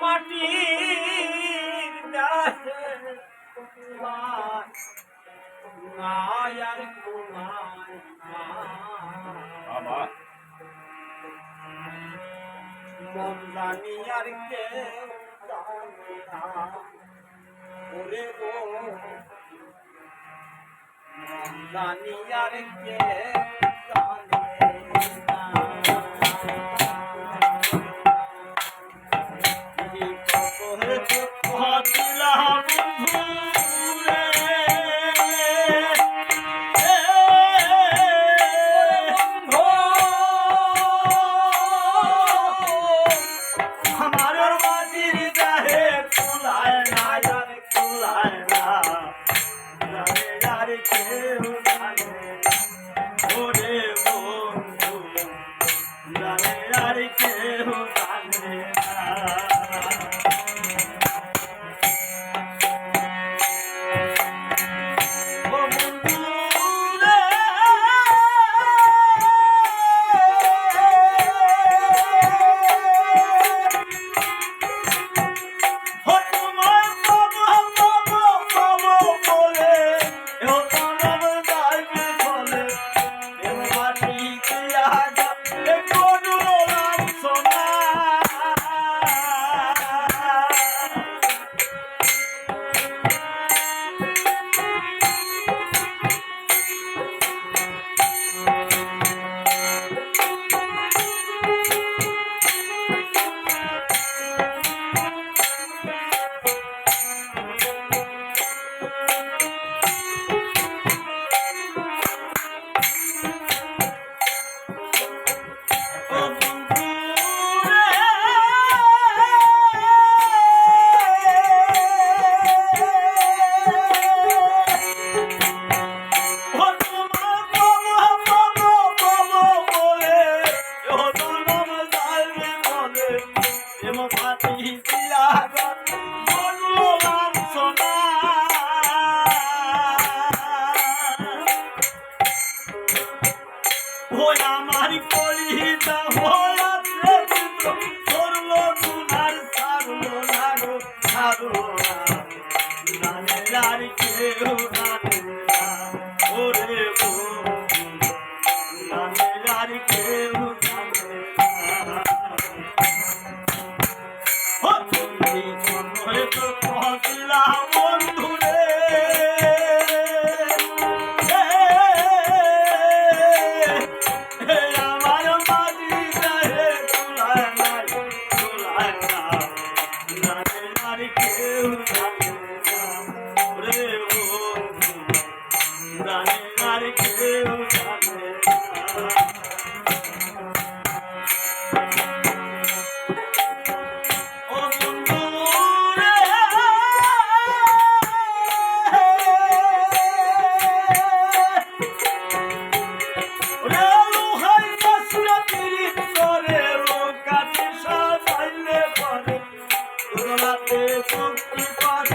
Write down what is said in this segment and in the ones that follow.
মাটির দাসে তোমার নায়ার তোমার বাবা। মন্দানি কে ওরে কে 你把我 বেলাতে শক্তি পাঠ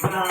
Thank.